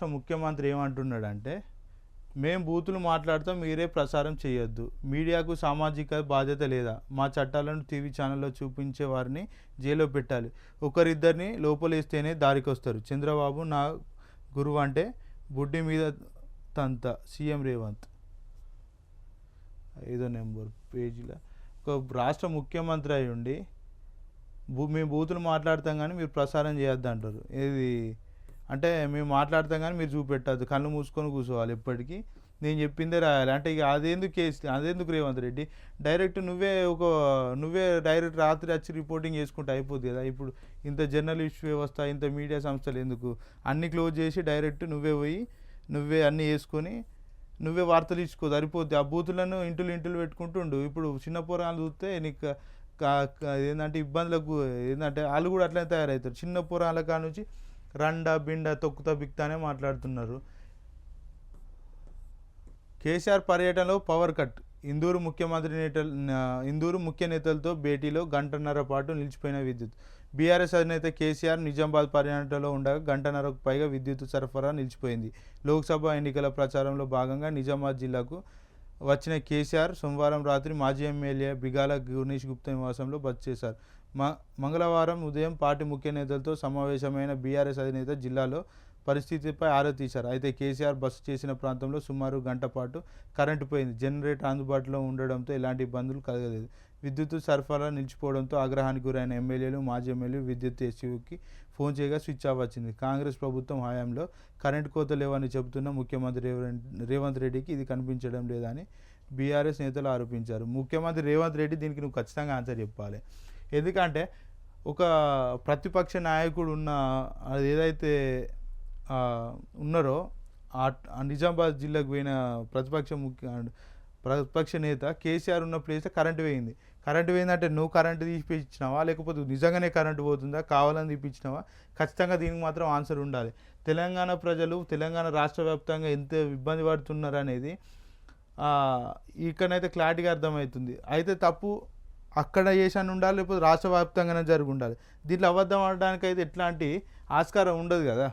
రాష్ట్ర ముఖ్యమంత్రి ఏమంటున్నాడంటే మేము బూతులు మాట్లాడుతూ మీరే ప్రసారం చేయొద్దు. మీడియాకు సామాజిక బాధ్యత లేదా. మా చట్టాలను టీవీ ఛానల్లో చూపించే వారిని జైల్లో పెట్టాలి. ఒకరిద్దరిని లోపలేస్తేనే దారికొస్తారు. చంద్రబాబు నా గురువు అంటే బుడ్డి మీద తంత సీఎం రేవంత్. ఐదో నెంబర్ పేజీలో. ఒక రాష్ట్ర ముఖ్యమంత్రి అయి ఉండి భూ మేము బూతులు మాట్లాడతాం కానీ మీరు ప్రసారం చేయొద్దు అంటారు ఇది అంటే మేము మాట్లాడతాం కానీ మీరు చూపెట్టద్దు. కళ్ళు మూసుకొని కూర్చోవాలి ఎప్పటికీ. నేను చెప్పిందే రాయాలి. అంటే ఇక అదేందుకు కేసు అదేందుకు రేవంత్ రెడ్డి? డైరెక్ట్ నువ్వే ఒక నువ్వే డైరెక్ట్ రాత్రి వచ్చి రిపోర్టింగ్ చేసుకుంటే అయిపోద్ది కదా. ఇప్పుడు ఇంత జర్నలిస్ట్ వ్యవస్థ ఇంత మీడియా సంస్థలు ఎందుకు? అన్ని క్లోజ్ చేసి డైరెక్ట్ నువ్వే పోయి నువ్వే అన్నీ వేసుకొని నువ్వే వార్తలు ఇచ్చుకో సరిపోద్ది. ఆ బూతులను ఇంటులు ఇంటులు పెట్టుకుంటుండు. ఇప్పుడు చిన్న పోరాలు చూస్తే నీకు ఏంటంటే ఇబ్బందులకు ఏంటంటే వాళ్ళు కూడా అట్లనే తయారవుతారు. చిన్న పొరాల కాడ నుంచి రండా బిండ తొక్కుతా బిక్తానే మాట్లాడుతున్నారు. కేసీఆర్ పర్యటనలో పవర్ కట్. ఇందూరు ముఖ్యమంత్రి నేతలు ఇందూరు ముఖ్య నేతలతో భేటీలో గంటన్నర పాటు నిలిచిపోయిన విద్యుత్. బీఆర్ఎస్ అధినేత కేసీఆర్ నిజామాబాద్ పర్యటనలో ఉండగా గంటన్నరకు పైగా విద్యుత్ సరఫరా నిలిచిపోయింది. లోక్సభ ఎన్నికల ప్రచారంలో భాగంగా నిజామాబాద్ జిల్లాకు వచ్చిన కేసీఆర్ సోమవారం రాత్రి మాజీ ఎమ్మెల్యే బిగాల గునీష్ గుప్తా నివాసంలో బస చేశారు. మంగళవారం ఉదయం పార్టీ ముఖ్య నేతలతో సమావేశమైన బీఆర్ఎస్ అధినేత జిల్లాలో పరిస్థితిపై ఆరా తీశారు. అయితే కేసీఆర్ బస్సు చేసిన ప్రాంతంలో సుమారు గంట పాటు కరెంటు పోయింది. జనరేటర్ అందుబాటులో ఉండడంతో ఎలాంటి ఇబ్బందులు కలగలేదు. విద్యుత్ సరఫరా నిలిచిపోవడంతో ఆగ్రహానికి గురైన ఎమ్మెల్యేలు మాజీ ఎమ్మెల్యేలు విద్యుత్ ఎస్యూకి ఫోన్ చేయగా స్విచ్ ఆఫ్ వచ్చింది. కాంగ్రెస్ ప్రభుత్వం హయాంలో కరెంటు కోత లేవని చెబుతున్న ముఖ్యమంత్రి రేవంత్ రేవంత్ రెడ్డికి ఇది కనిపించడం లేదని బీఆర్ఎస్ నేతలు ఆరోపించారు. ముఖ్యమంత్రి రేవంత్ రెడ్డి దీనికి నువ్వు ఖచ్చితంగా ఆన్సర్ చెప్పాలి. ఎందుకంటే ఒక ప్రతిపక్ష నాయకుడు ఉన్న అది ఏదైతే ఉన్నారో ఆ నిజామాబాద్ జిల్లాకు పోయిన ప్రతిపక్ష ముఖ్య ప్రతిపక్ష నేత కేసీఆర్ ఉన్న ప్లేస్లో కరెంటు పోయింది. కరెంటు పోయిందంటే నువ్వు కరెంటు తీపిచ్చినావా? లేకపోతే నిజంగానే కరెంటు పోతుందా? కావాలని తీపిచ్చినావా? ఖచ్చితంగా దీనికి మాత్రం ఆన్సర్ ఉండాలి. తెలంగాణ ప్రజలు తెలంగాణ రాష్ట్ర వ్యాప్తంగా ఎంత ఇబ్బంది పడుతున్నారు అనేది ఆ, ఇక్కడనైతే క్లారిటీగా అర్థమవుతుంది. అయితే తప్పు అక్కడ చేసాను ఉండాలి లేకపోతే రాష్ట్ర వ్యాప్తంగానే జరిగి ఉండాలి దీంట్లో అబద్ధం ఆడడానికి అయితే ఎట్లాంటి ఆస్కారం ఉండదు కదా.